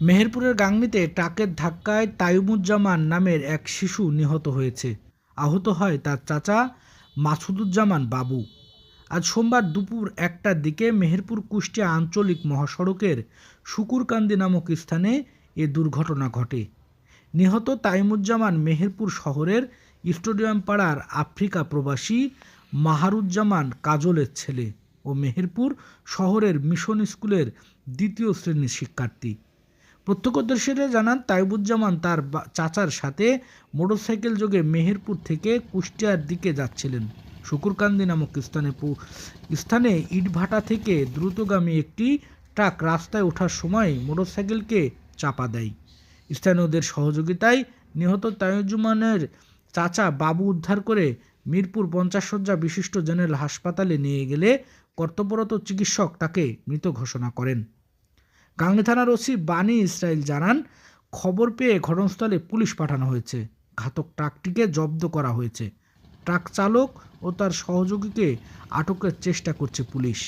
মেহেরপুরের গাংনীতে ট্রাকের ধাক্কায় তাইমুজ্জামান নামের এক শিশু নিহত হয়েছে। আহত হয় তার চাচা মাসুদুজ্জামান বাবু। আজ সোমবার দুপুর একটার দিকে মেহেরপুর কুষ্টিয়া আঞ্চলিক মহাসড়কের শুকুরকান্দি নামক স্থানে এ দুর্ঘটনা ঘটে। নিহত তাইমুজ্জামান মেহেরপুর শহরের স্টেডিয়াম পাড়ার আফ্রিকা প্রবাসী মাহারুজ্জামান কাজলের ছেলে ও মেহেরপুর শহরের মিশন স্কুলের দ্বিতীয় শ্রেণির শিক্ষার্থী। প্রত্যক্ষদর্শীরা জানান, তাইবুজ্জামান তার চাচার সাথে মোটরসাইকেল যোগে মেহেরপুর থেকে কুষ্টিয়ার দিকে যাচ্ছিলেন। শুকুরকান্দি নামক স্থানে স্থানে ইটভাটা থেকে দ্রুতগামী একটি ট্রাক রাস্তায় ওঠার সময় মোটরসাইকেলকে চাপা দেয়। স্থানীয়দের সহযোগিতায় নিহত তাইজুমানের চাচা বাবু উদ্ধার করে মিরপুর পঞ্চাশ শয্যা বিশিষ্ট জেনারেল হাসপাতালে নিয়ে গেলে কর্তব্যরত চিকিৎসক তাকে মৃত ঘোষণা করেন। গাংনী থানার ওসি বানি ইসরায়েল জানান, খবর পেয়ে ঘটনাস্থলে পুলিশ পাঠানো হয়েছে। ঘাতক ট্রাকটিকে জব্দ করা হয়েছে। ট্রাক চালক ও তার সহযোগীকে আটকের চেষ্টা করছে পুলিশ।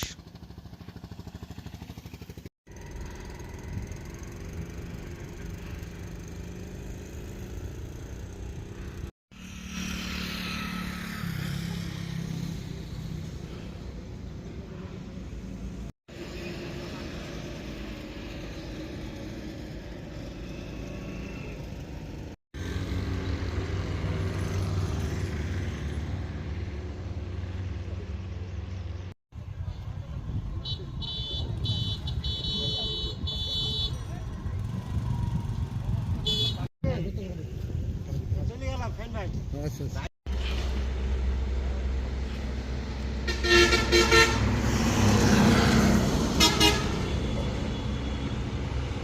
Rồi.